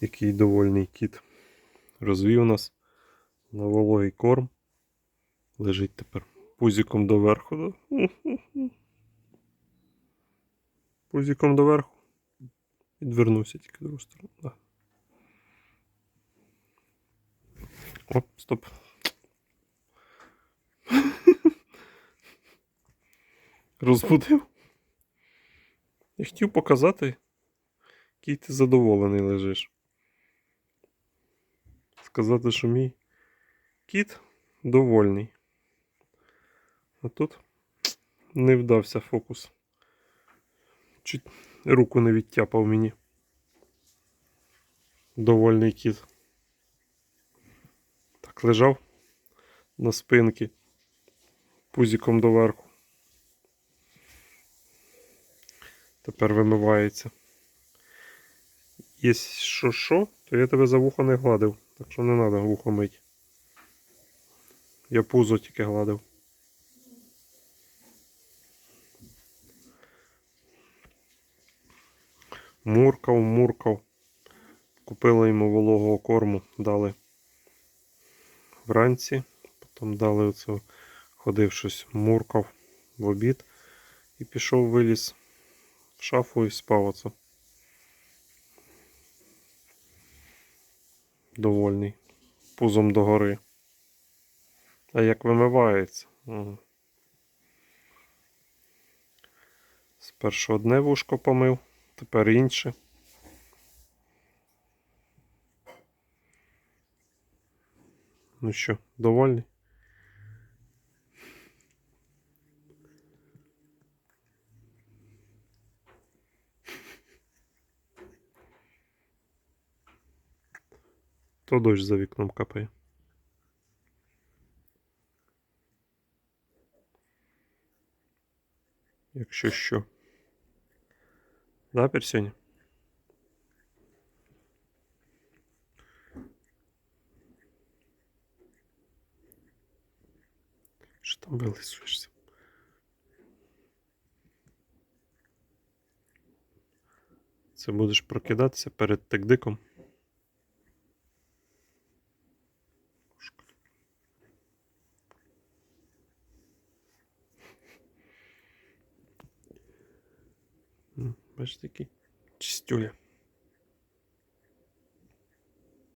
Який довольний кіт. Розвів нас на вологий корм. Лежить тепер пузиком доверху. Да? Пузиком доверху. Відвернувся тільки в другу сторону. Да. Оп, стоп. Розбудив. Я хотів показати, який ти задоволений лежиш. Сказати, що мій кіт довольний. А тут не вдався фокус. Чуть руку не відтяпав мені. Довольний кіт. Так лежав на спинці, пузиком доверху. Тепер вимивається. Є що що, то я тебе за вухо не гладив. Так що не треба вухо мить. Я пузо тільки гладив. Муркав, муркав. Купили йому вологого корму, дали вранці, потім дали оце, ходив щось, муркав в обід і пішов виліз в шафу і спав оце. Довольний. Пузом догори. А як вимивається? Спершу одне вушко помив, тепер інше. Ну що, довольний? То дощ за вікном капає. Якщо що. Да, Персюня? Що там вилисуєшся? Це будеш прокидатися перед тикдиком. Бачите, такі чистюля.